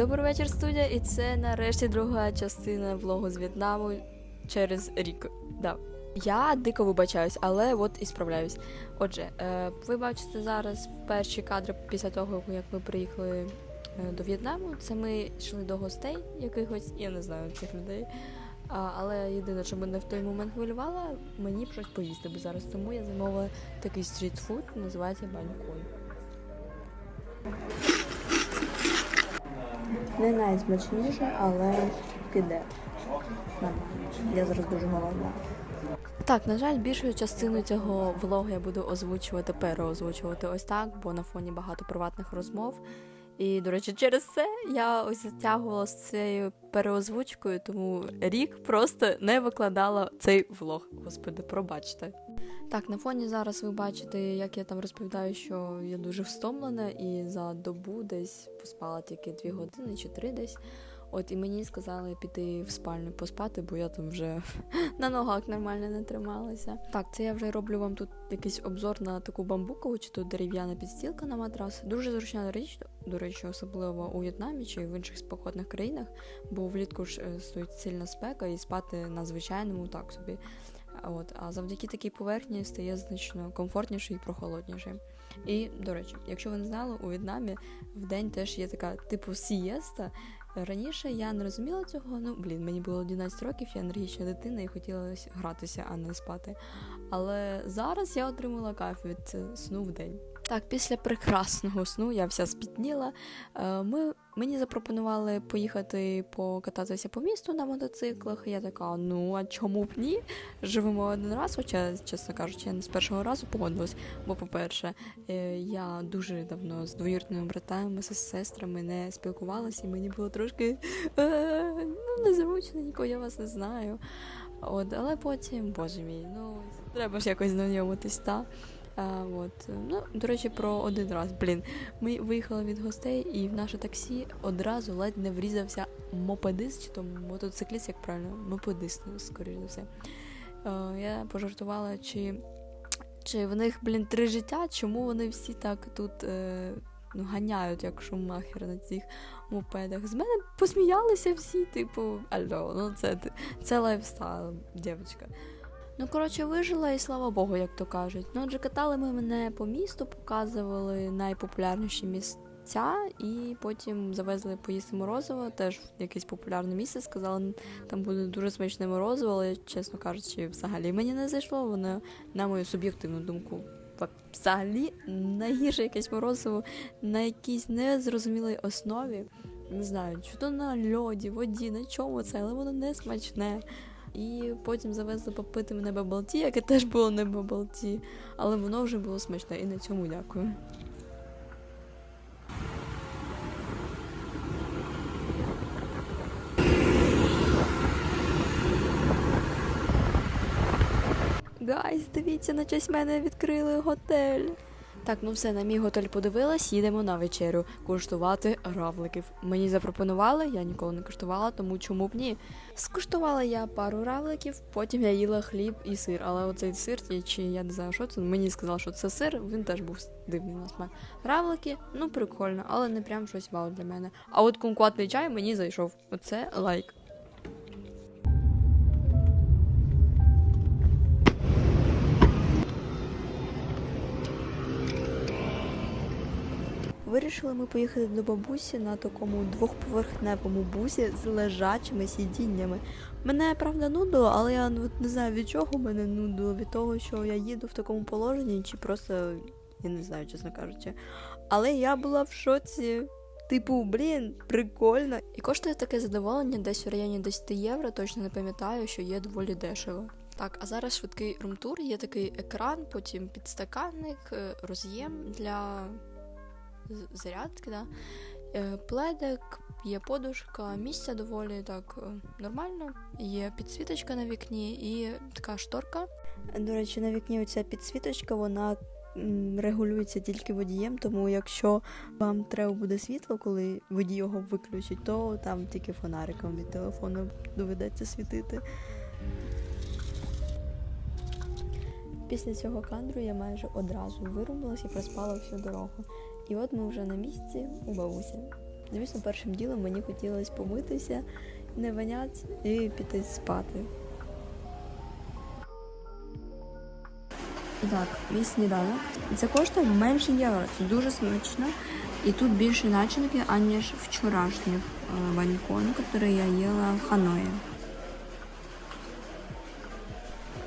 Добрий вечір, студія, і це нарешті друга частина влогу з В'єтнаму через рік. Да. Я дико вибачаюсь, але от і справляюсь. Отже, е, ви бачите зараз перші кадри після того, як ми приїхали е, до В'єтнаму. Це ми йшли до гостей якихось, я не знаю цих людей. Але єдине, що мене в той момент хвилювало, мені б щось поїсти би зараз. Тому я замовила такий стрітфуд, називається банькой. Не найсмачніше, але піде. Я зараз дуже голодна. Так, на жаль, більшу частину цього влогу я буду озвучувати, переозвучувати ось так, бо на фоні багато приватних розмов. І, до речі, через це я ось затягувала з цією переозвучкою, тому рік просто не викладала цей влог. Господи, пробачте. Так, на фоні зараз ви бачите, як я там розповідаю, що я дуже встомлена, і за добу десь поспала тільки дві години чи три десь. От і мені сказали піти в спальню поспати, бо я там вже на ногах нормально не трималася. Так, це я вже роблю вам тут якийсь обзор на таку бамбукову чи то дерев'яна підстілка на матрас. Дуже зручна річ, до речі, особливо у В'єтнамі чи в інших спекотних країнах, бо влітку ж е, стоїть сильна спека і спати на звичайному так собі. От, а завдяки такій поверхні стає значно комфортніше і прохолодніше. І, до речі, якщо ви не знали, у В'єтнамі в день теж є така типу сієста. Раніше я не розуміла цього. Ну, блін, мені було 11 років, я енергічна дитина і хотілося гратися, а не спати. Але зараз я отримала кайф від сну в день. Так, після прекрасного сну я вся спітніла. Е, Ми, мені запропонували поїхати покататися по місту на мотоциклах. Я така, ну а чому б ні? Живемо один раз, хоча, чесно кажучи, я не з першого разу погодилась. Бо, по-перше, е, я дуже давно з двоюрідними братами, з сестрами не спілкувалася, і мені було трошки е, ну, незручно, нікого я вас не знаю. От, але потім, боже мій, ну треба ж якось знайомитись, та. А, от. Ну, до речі, про один раз. Блін, ми виїхали від гостей, і в наше таксі одразу ледь не врізався мопедист, чи то мотоцикліст, як правильно, мопедист, скоріш за все. Е, я пожартувала, чи, чи в них, блін, три життя, чому вони всі так тут е, ну, ганяють, як шумахер на цих мопедах. З мене посміялися всі, типу, альо, ну це, це лайфстайл, дівчинка. Ну, коротше, вижила і слава Богу, як то кажуть. Ну, отже, катали ми мене по місту, показували найпопулярніші місця, і потім завезли поїсти морозиво, теж в якесь популярне місце. Сказали, там буде дуже смачне морозиво, але, чесно кажучи, взагалі мені не зайшло. Воно, на мою суб'єктивну думку, взагалі найгірше якесь морозиво на якійсь незрозумілій основі. Не знаю, чи то на льоді, воді, на чому це, але воно не смачне. І потім завезли попити мене бабалті, яке теж було не бабалті, але воно вже було смачне, і на цьому дякую. Гайс, дивіться, на честь мене відкрили готель. Так, ну все, на мій готель подивилась, їдемо на вечерю куштувати равликів. Мені запропонували, я ніколи не куштувала, тому чому б ні. Скуштувала я пару равликів, потім я їла хліб і сир. Але оцей сир, чи я не знаю, що це. Мені сказали, що це сир, він теж був дивний на смак. Равлики, ну прикольно, але не прям щось вау для мене. А от кумкватний чай мені зайшов. Оце лайк. Вирішили ми поїхати до бабусі на такому двохповерхневому бусі з лежачими сидіннями. Мене правда нудило, але я не знаю від чого мене нудило, від того, що я їду в такому положенні, чи просто я не знаю, чесно кажучи. Але я була в шоці. Типу, блін, прикольно. І коштує таке задоволення десь у районі 10 євро, точно не пам'ятаю, що є доволі дешево. Так, а зараз швидкий румтур, є такий екран, потім підстаканник, е, роз'єм для зарядки, да? Е, пледик, є подушка, місця доволі так е, нормально. Є підсвіточка на вікні і така шторка. До речі, на вікні оця підсвіточка, вона регулюється тільки водієм, тому якщо вам треба буде світло, коли водій його виключить, то там тільки фонариком від телефону доведеться світити. Після цього кадру я майже одразу вирубилась і проспала всю дорогу. І от ми вже на місці у бабусі. Звісно, першим ділом мені хотілося помитися, не ваняти і піти спати. Так, мій сніданок. Це коштує менше євро. Це дуже смачно. І тут більше начинки, аніж вчорашніх е, банькон, які я їла в Ханої.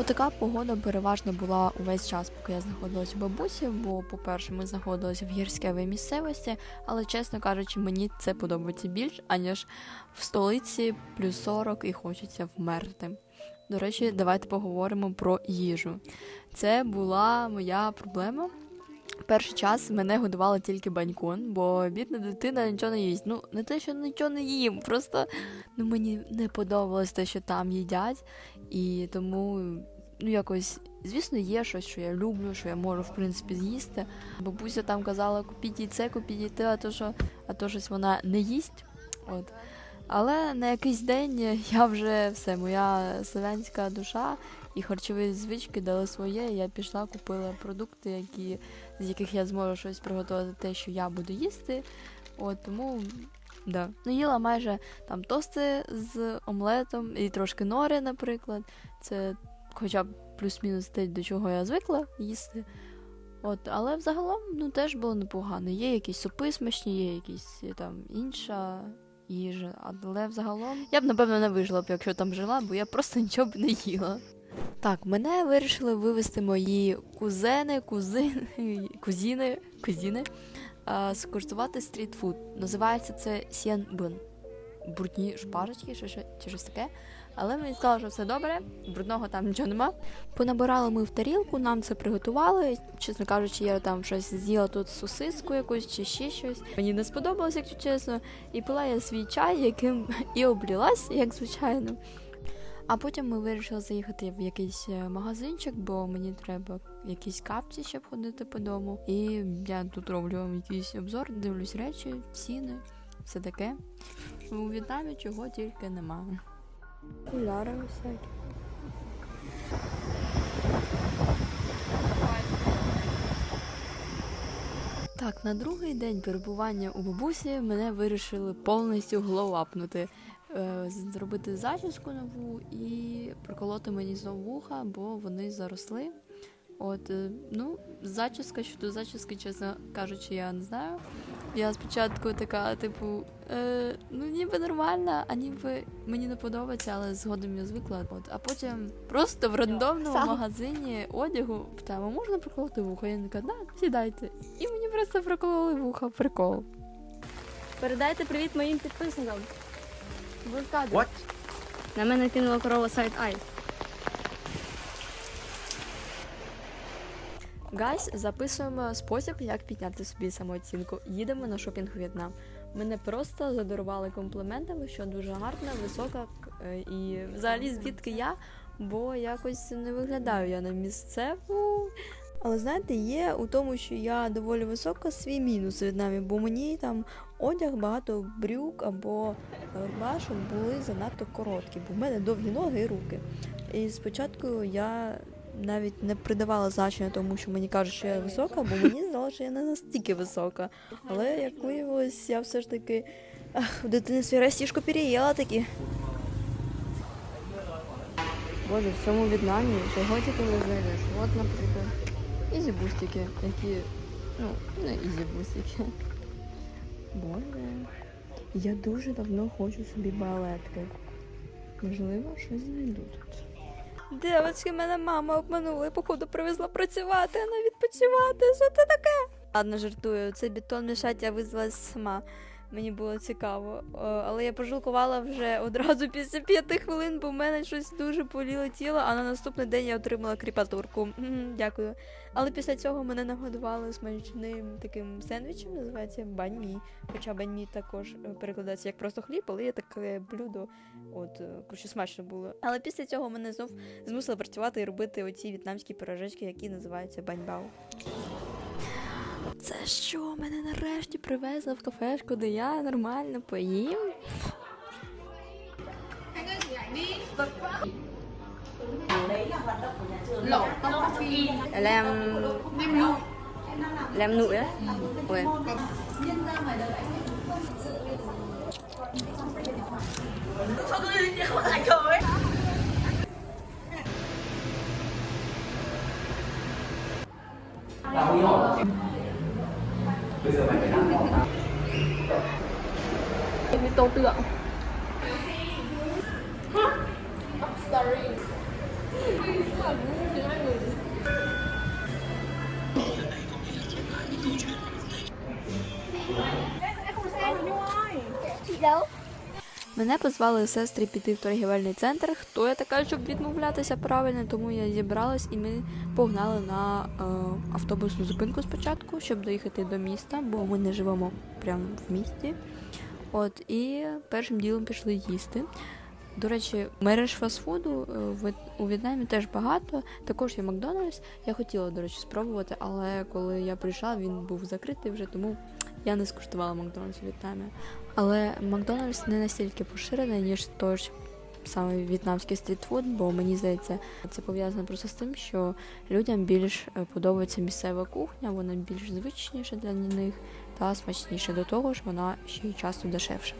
Отака погода переважно була увесь час, поки я знаходилась у бабусі, бо, по-перше, ми знаходилися в гірськевій місцевості, але, чесно кажучи, мені це подобається більш, аніж в столиці плюс 40 і хочеться вмерти. До речі, давайте поговоримо про їжу. Це була моя проблема. Перший час мене годували тільки банькон, бо бідна дитина нічого не їсть. Ну, не те, що нічого не їм, просто ну, мені не подобалось те, що там їдять. І тому, ну якось, звісно, є щось, що я люблю, що я можу, в принципі, з'їсти. Бабуся там казала, купіть їй це, купіть їй те, а то що, а то щось вона не їсть. От. Але на якийсь день я вже все, моя селянська душа і харчові звички дали своє. Я пішла, купила продукти, які, з яких я зможу щось приготувати, те, що я буду їсти. От тому да. Ну, їла майже там тости з омлетом і трошки нори, наприклад. Це хоча б плюс-мінус те, до чого я звикла їсти. От, але взагалом ну, теж було непогано. Є якісь супи смачні, є якісь там інша їжа. Але взагалом я б напевно не вижила б, якщо там жила, бо я просто нічого б не їла. Так, мене вирішили вивезти мої кузени, кузини, кузіни, кузіни, скуштувати стрітфуд. Називається це сєнбун. Брудні шпажечки, чи, чи щось таке. Але мені сказали, що все добре, брудного там нічого нема. Понабирали ми в тарілку, нам це приготували. Чесно кажучи, я там щось з'їла тут сосиску якусь чи ще щось. Мені не сподобалось, якщо чесно. І пила я свій чай, яким і облілась, як звичайно. А потім ми вирішили заїхати в якийсь е, магазинчик, бо мені треба якісь капці, щоб ходити по дому. І я тут роблю вам якийсь обзор, дивлюсь речі, ціни, все таке. У В'єтнамі чого тільки немає. Окуляри всякі. Так, на другий день перебування у бабусі мене вирішили повністю глоуапнути. Е, зробити зачіску нову і приколоти мені знову вуха, бо вони заросли. От, е, ну, зачіска щодо зачіски, чесно кажучи, я не знаю. Я спочатку така, типу, е, ну ніби нормальна, а ніби мені не подобається, але згодом я звикла. От, а потім просто в рандомному Сам. магазині одягу питаємо, можна приколоти вуха? Я така, да, сідайте. І мені просто прикололи вуха, прикол. Передайте привіт моїм підписникам. Ви в кадрі. What? На мене кинула корова сайт Ай. Гайс, записуємо спосіб, як підняти собі самооцінку. Їдемо на шопінг у В'єтнам. Мене просто задарували компліментами, що дуже гарна, висока е, і взагалі звідки я, бо якось не виглядаю я на місцеву. Але знаєте, є у тому, що я доволі висока, свій мінус у В'єтнамі, бо мені там одяг, багато брюк або рубашок були занадто короткі, бо в мене довгі ноги і руки. І спочатку я навіть не придавала значення тому, що мені кажуть, що я висока, бо мені здалося, що я не настільки висока. Але як виявилось, я все ж таки ах, в дитинстві растішку переїла таки. Боже, в цьому В'єтнамі чого тільки не знайдеш. От, наприклад, ізі-бустики, які. Ну, не ізі-бустики. Боже. Я дуже давно хочу собі балетки. Можливо, щось знайду тут. Девочки, мене мама обманула і походу привезла працювати, а не відпочивати. Що це таке? Ладно, жартую, це бетон мішать, я визвала сама. Мені було цікаво. Але я пожалкувала вже одразу після п'яти хвилин, бо в мене щось дуже боліло тіло, а на наступний день я отримала кріпатурку. Дякую. Але після цього мене нагодували смачним таким сендвічем, називається баньмі. Хоча баньмі також е, перекладається як просто хліб, але є таке блюдо. От, е, коротше, смачно було. Але після цього мене знов змусили працювати і робити оці в'єтнамські пирожечки, які називаються баньбао. Це що, мене нарешті привезли в кафешку, де я нормально поїм. Làm làm nụi á. bây giờ mày phải làm bỏ tao. Cái tô tượng. Chị đâu? Мене позвали сестри піти в торгівельний центр. Хто я така, щоб відмовлятися правильно, тому я зібралась і ми погнали на е, автобусну зупинку спочатку, щоб доїхати до міста, бо ми не живемо прямо в місті. От і першим ділом пішли їсти. До речі, мереж фастфуду е, у В'єтнамі теж багато. Також є Макдональдс. Я хотіла, до речі, спробувати, але коли я прийшла, він був закритий вже, тому я не скуштувала Макдональдс у В'єтнамі. Але Макдональдс не настільки поширений, ніж той ж саме в'єтнамський стрітфуд, бо мені здається, це пов'язано просто з тим, що людям більш е, подобається місцева кухня, вона більш звичніша для них та смачніша. До того ж, вона ще й часто дешевша.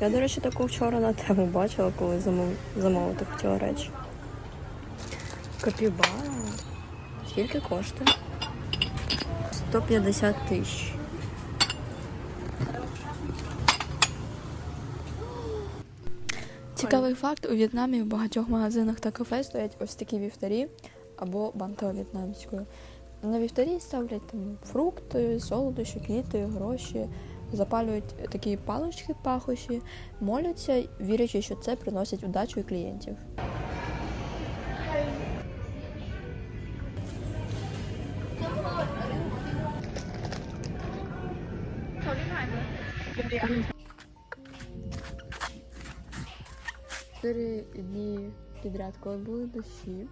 Я, до речі, таку вчора на тему бачила, коли замов... замовити хотіла речі. Капібара. Скільки коштує? 150 тисяч. Цікавий факт: у В'єтнамі в багатьох магазинах та кафе стоять ось такі вівтарі або банка в'єтнамською. На вівтарі ставлять там фрукти, солодощі, квіти, гроші, запалюють такі палички пахощі, моляться, вірячи, що це приносить удачу і клієнтів. Чотири дні підряд, коли були дощі,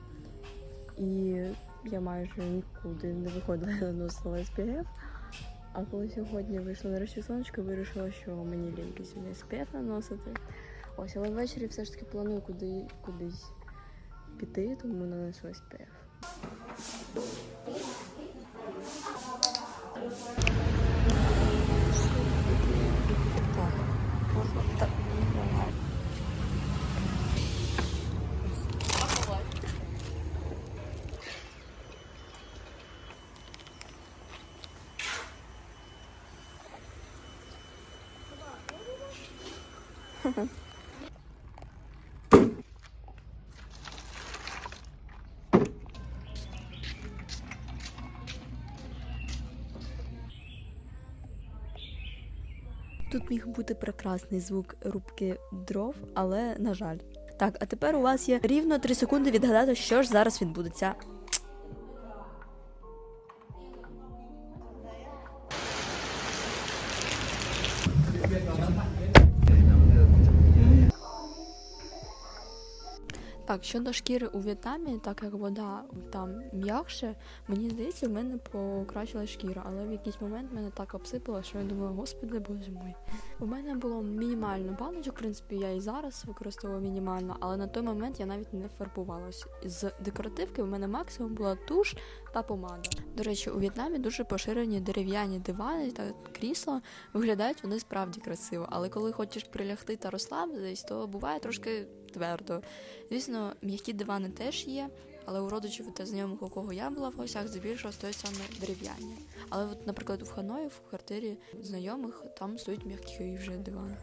і я майже нікуди не виходила наносила SPF. А коли сьогодні вийшло нарешті сонечко, вирішила, що мені ліньки сьогодні сп'ять наносити. Ось, але ввечері все ж таки планую куди, кудись піти, тому нанесу SPF. Тут міг бути прекрасний звук рубки дров, але на жаль. Так, а тепер у вас є рівно 3 секунди відгадати, що ж зараз відбудеться. Так, щодо шкіри у В'єтнамі, так як вода там м'якше, мені здається, в мене покращила шкіра, але в якийсь момент мене так обсипало, що я думала, господи боже мой. У мене було мінімально баночок, в принципі, я і зараз використовую мінімально, але на той момент я навіть не фарбувалась. З декоративки у мене максимум була туш та помада. До речі, у В'єтнамі дуже поширені дерев'яні дивани та крісла. Виглядають вони справді красиво, але коли хочеш прилягти та розслабитись, то буває трошки твердо. Звісно, м'які дивани теж є, але у родичів та знайомих, у кого я була в гостях, здебільшого стоять саме дерев'яні. Але, от, наприклад, в Ханої, в квартирі знайомих, там стоїть м'які вже дивани.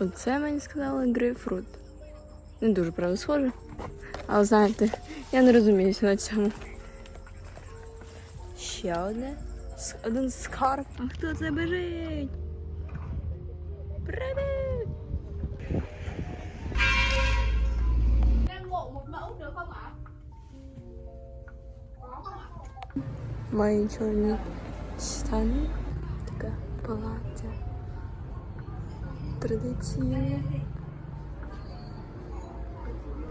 Оце мені сказали грейпфрут. Не дуже правда схоже. Але знаєте, я не розуміюся на цьому. Ще одне. Один скарб. А хто це бежить? Привіт! Мої чорні штани. Таке плаття. Традиційне.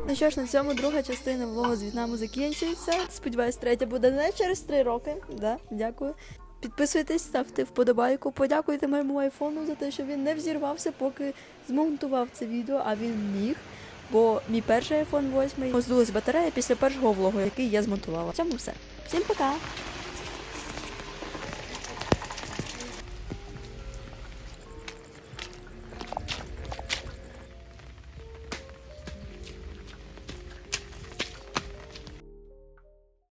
Ну що ж, на цьому друга частина влогу з В'єтнаму закінчується. Сподіваюсь, третя буде не через три роки. Да, дякую. Підписуйтесь, ставте вподобайку. Подякуйте моєму айфону за те, що він не взірвався, поки змонтував це відео, а він міг. Бо мій перший iPhone 8 роздулась батарея після першого влогу, який я змонтувала. В цьому все. Всім пока!